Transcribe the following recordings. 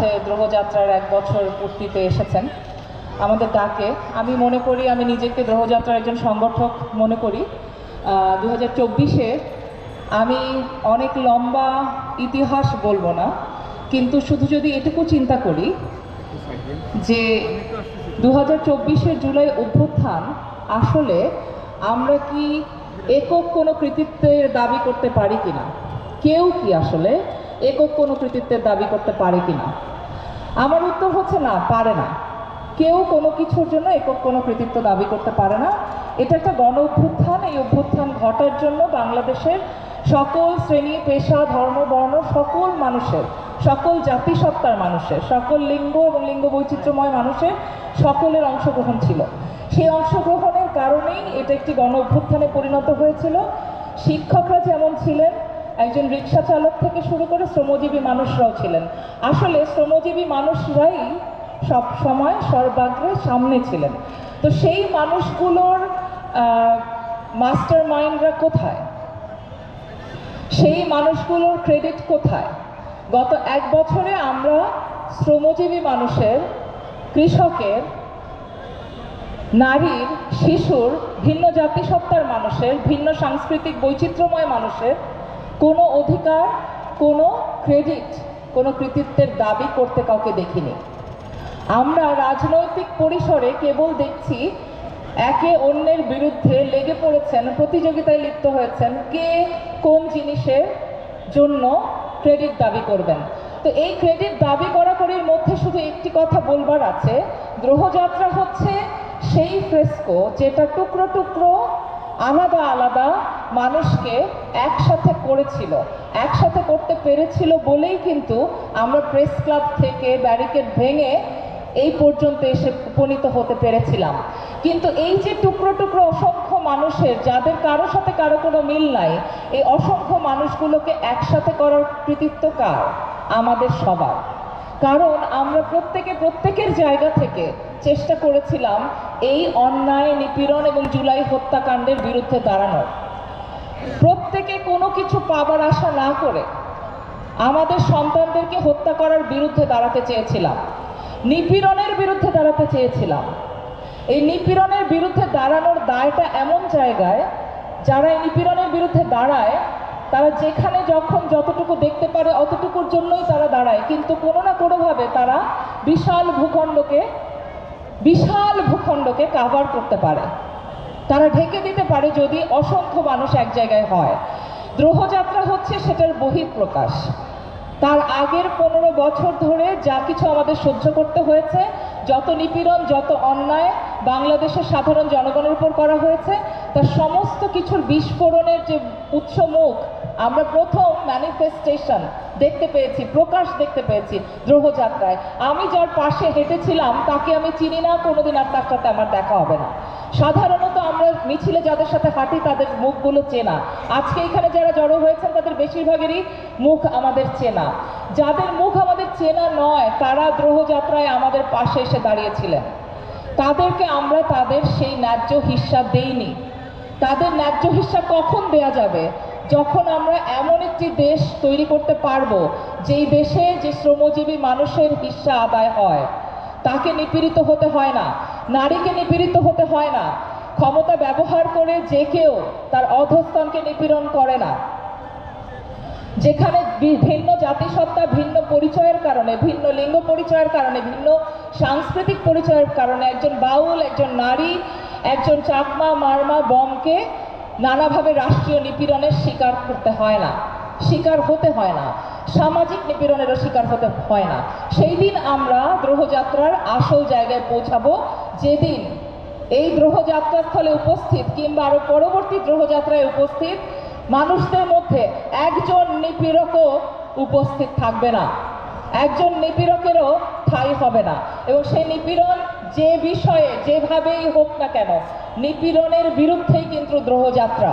সাথে দ্রোহযাত্রার এক বছর পূর্তিতে এসেছেন। আমাদের ডাকে, আমি মনে করি, আমি নিজেকে দ্রোহযাত্রার একজন সংগঠক মনে করি। দু হাজার চব্বিশে আমি অনেক লম্বা ইতিহাস বলব না, কিন্তু শুধু যদি এটুকু চিন্তা করি যে দু হাজার চব্বিশের জুলাই অভ্যুত্থান আসলে আমরা কি একক কোনো কৃতিত্বের দাবি করতে পারি কিনা? কেউ কি আসলে একক কোনো কৃতিত্বের দাবি করতে পারে কিনা? আমার উত্তর হচ্ছে না, পারে না। কেউ কোনো কিছুর জন্য একক কোনো কৃতিত্ব দাবি করতে পারে না। এটা একটা গণ অভ্যুত্থান, এই অভ্যুত্থান ঘটার জন্য বাংলাদেশের সকল শ্রেণি, পেশা, ধর্ম, বর্ণ, সকল মানুষের, সকল জাতিসত্তার মানুষের, সকল লিঙ্গ এবং লিঙ্গ বৈচিত্র্যময় মানুষের সকলের অংশগ্রহণ ছিল। সেই অংশগ্রহণের কারণেই এটা একটি গণ অভ্যুত্থানে পরিণত হয়েছিল। শিক্ষকরা যেমন ছিলেন একজন রিক্সা চালক থেকে শুরু করে শ্রমজীবী মানুষরাও ছিলেন। আসলে শ্রমজীবী মানুষরাই সব সময় সর্বাগ্রে সামনে ছিলেন। তো সেই মানুষগুলোর মাস্টার মাইন্ডরা কোথায়? সেই মানুষগুলোর ক্রেডিট কোথায়? গত এক বছরে আমরা শ্রমজীবী মানুষের, কৃষকের, নারীর, শিশুর, ভিন্ন জাতিসত্তার মানুষের, ভিন্ন সাংস্কৃতিক বৈচিত্র্যময় মানুষের কোনো অধিকার, কোনো ক্রেডিট কোনো কৃতিত্বের দাবি করতে কাউকে দেখিনি। আমরা রাজনৈতিক পরিসরে কেবল দেখছি, একে অন্যের বিরুদ্ধে লেগে পড়েছেন, প্রতিযোগিতায় লিপ্ত হয়েছেন, কে কোন জিনিসের জন্য ক্রেডিট দাবি করবেন। তো এই ক্রেডিট দাবি করাকরির মধ্যে শুধু একটি কথা বলবার আছে গ্রহযাত্রা হচ্ছে সেই ফ্রেস্কো যেটা টুকরো টুকরো আলাদা আলাদা মানুষকে একসাথে করেছিল, একসাথে করতে পেরেছিল বলেই কিন্তু আমরা প্রেস ক্লাব থেকে ব্যারিকেড ভেঙে এই পর্যন্ত এসে উপনীত হতে পেরেছিলাম। কিন্তু এই যে টুকরো টুকরো অসংখ্য মানুষের, যাদের কারও সাথে কারও কোনো মিল নাই, এই অসংখ্য মানুষগুলোকে একসাথে করার কৃতিত্ব কার? আমাদের সবার। কারণ আমরা প্রত্যেকে প্রত্যেকের জায়গা থেকে চেষ্টা করেছিলাম এই অন্যায়, নিপীড়ন এবং জুলাই হত্যাকাণ্ডের বিরুদ্ধে দাঁড়ানোর প্রত্যেকে কোনো কিছু পাবার আশা না করে আমাদের সন্তানদেরকে হত্যা করার বিরুদ্ধে দাঁড়াতে চেয়েছিলাম। নিপীড়নের বিরুদ্ধে দাঁড়াতে চেয়েছিলাম। এই নিপীড়নের বিরুদ্ধে দাঁড়ানোর দায়টা এমন জায়গায়, যারা এই নিপীড়নের বিরুদ্ধে দাঁড়ায়, তারা যেখানে যখন যতটুকু দেখতে পারে অতটুকুর জন্যই তারা দাঁড়ায়, কিন্তু কোনো না কোনোভাবে তারা বিশাল ভূখণ্ডকে বিশাল ভূখণ্ডকে কাভার করতে পারে। তারা ঢেকে দিতে পারে যদি অসংখ্য মানুষ এক জায়গায় হয়। দ্রোহযাত্রা হচ্ছে সেটার বহিঃপ্রকাশ। তার আগের পনেরো বছর ধরে যা কিছু আমাদের সহ্য করতে হয়েছে, যত নিপীড়ন, যত অন্যায় বাংলাদেশের সাধারণ জনগণের উপর করা হয়েছে। তার সমস্ত কিছুর বিস্ফোরণের যে উৎস মুখ, আমরা প্রথম ম্যানিফেস্টেশন দেখতে পেয়েছি, প্রকাশ দেখতে পেয়েছি দ্রোহযাত্রায়। আমি যার পাশে হেঁটেছিলাম, তাকে আমি চিনি না, কোনোদিন আর তার সাথে আমার দেখা হবে না। সাধারণত আমরা মিছিলে যাদের সাথে হাঁটি, তাদের মুখগুলো চেনা। আজকে এখানে যারা জড়ো হয়েছেন, তাদের বেশিরভাগেরই মুখ আমাদের চেনা। যাদের মুখ আমাদের চেনা নয়, তারা দ্রোহযাত্রায় আমাদের পাশে এসে দাঁড়িয়েছিলেন। তাদেরকে আমরা তাদের সেই ন্যায্য হিসাব দেইনি। তাদের ন্যায্য হিসাব কখন দেয়া যাবে? যখন আমরা এমন একটি দেশ তৈরি করতে পারব, যেই দেশে যে শ্রমজীবী মানুষের হিস্সা আদায় হয়, তাকে নিপীড়িত হতে হয় না, নারীকে নিপীড়িত হতে হয় না। ক্ষমতা ব্যবহার করে যে কেউ তার অধস্থানকে নিপীড়ন করে না। যেখানে ভিন্ন জাতিসত্তা, ভিন্ন পরিচয়ের কারণে, ভিন্ন লিঙ্গ পরিচয়ের কারণে, ভিন্ন সাংস্কৃতিক পরিচয়ের কারণে একজন বাউল, একজন নারী, একজন চাকমা, মারমা, বমকে নানাভাবে রাষ্ট্রীয় নিপীড়নের শিকার করতে হয় না, শিকার হতে হয় না, সামাজিক নিপীড়নেরও শিকার হতে হয় না। সেই দিন আমরা গ্রহযাত্রার আসল জায়গায় পৌঁছাবো। যেদিন এই গ্রহযাত্রার স্থলে উপস্থিত কিংবা আরও পরবর্তী গ্রহযাত্রায় উপস্থিত মানুষদের মধ্যে একজন নিপীড়কও উপস্থিত থাকবে না। একজন নিপীড়কেরও ঠাই হবে না। এবং সেই নিপীড়ন যে বিষয়ে, যেভাবেই হোক না কেন, নিপীড়নের বিরুদ্ধেই কিন্তু দ্রোহযাত্রা।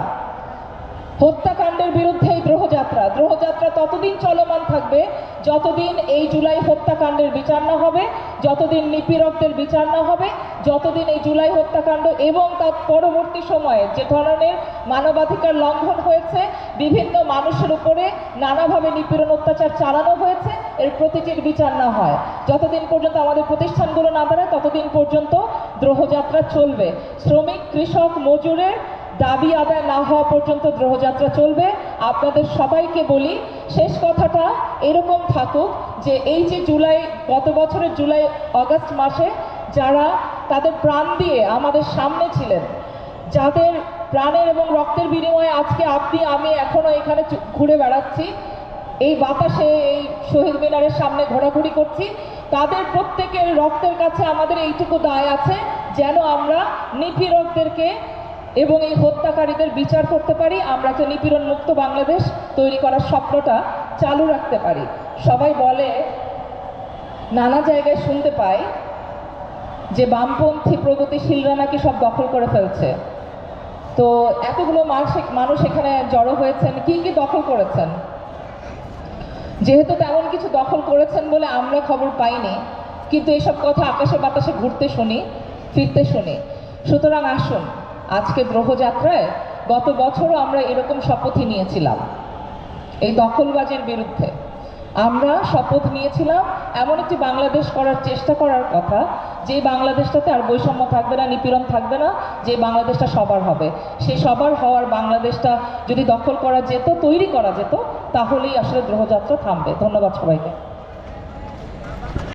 হত্যাকাণ্ডের বিরুদ্ধেই দ্রোহযাত্রা। ততদিন চলমান থাকবে। যতদিন এই জুলাই হত্যাকাণ্ডের বিচার না হবে, যতদিন নিপীড়কদের বিচার না হবে, যতদিন এই জুলাই হত্যাকাণ্ড এবং তার পরবর্তী সময়ে যে ধরনের মানবাধিকার লঙ্ঘন হয়েছে, বিভিন্ন মানুষের উপরে নানাভাবে নিপীড়ন অত্যাচার চালানো হয়েছে, এর প্রতিটির বিচার না হয়। যতদিন পর্যন্ত আমাদের প্রতিষ্ঠানগুলো না দাঁড়ায় ততদিন পর্যন্ত দ্রোহযাত্রা চলবে। শ্রমিক, কৃষক, মজুরের দাবি আদায় না হওয়া পর্যন্ত দ্রোহযাত্রা চলবে। আপনাদের সবাইকে বলি, শেষ কথাটা এরকম থাকুক যে এই যে জুলাই, গত বছরের জুলাই, অগাস্ট মাসে যারা তাদের প্রাণ দিয়ে আমাদের সামনে ছিলেন, যাদের প্রাণের এবং রক্তের বিনিময়ে আজকে আপনি, আমি এখনও এখানে ঘুরে বেড়াচ্ছি, এই বাতাসে, এই শহীদ মিনারের সামনে ঘোরাঘুরি করছি, তাদের প্রত্যেকের রক্তের কাছে আমাদের এইটুকু দায় আছে, যেন আমরা নিপীড়কদেরকে এবং এই হত্যাকারীদের বিচার করতে পারি, আমরা যে নিপীড়ন মুক্ত বাংলাদেশ তৈরি করার স্বপ্নটা চালু রাখতে পারি। সবাই বলে, নানা জায়গায় শুনতে পাই যে বামপন্থী প্রগতিশীলরা নাকি সব দখল করে ফেলছে। তো এতগুলো মানুষ মানুষ এখানে জড়ো হয়েছেন, কি কি দখল করেছেন? যেহেতু তেমন কিছু দখল করেছেন বলে আমরা খবর পাইনি, কিন্তু এসব কথা আকাশে বাতাসে ঘুরতে শুনি, ফিরতে শুনি। সুতরাং আসুন আজকে গ্রহযাত্রায় গত বছরও আমরা এরকম শপথই নিয়েছিলাম। এই দখলবাজের বিরুদ্ধে। আমরা শপথ নিয়েছিলাম এমন একটি বাংলাদেশ করার চেষ্টা করার কথা, যে বাংলাদেশটাতে আর বৈষম্য থাকবে না, নিপীড়ন থাকবে না, যে বাংলাদেশটা সবার হবে। সেই সবার হওয়ার বাংলাদেশটা যদি দখল করা যেত, তৈরি করা যেত, তাহলেই আসলে গ্রহযাত্রা থামবে। ধন্যবাদ সবাইকে।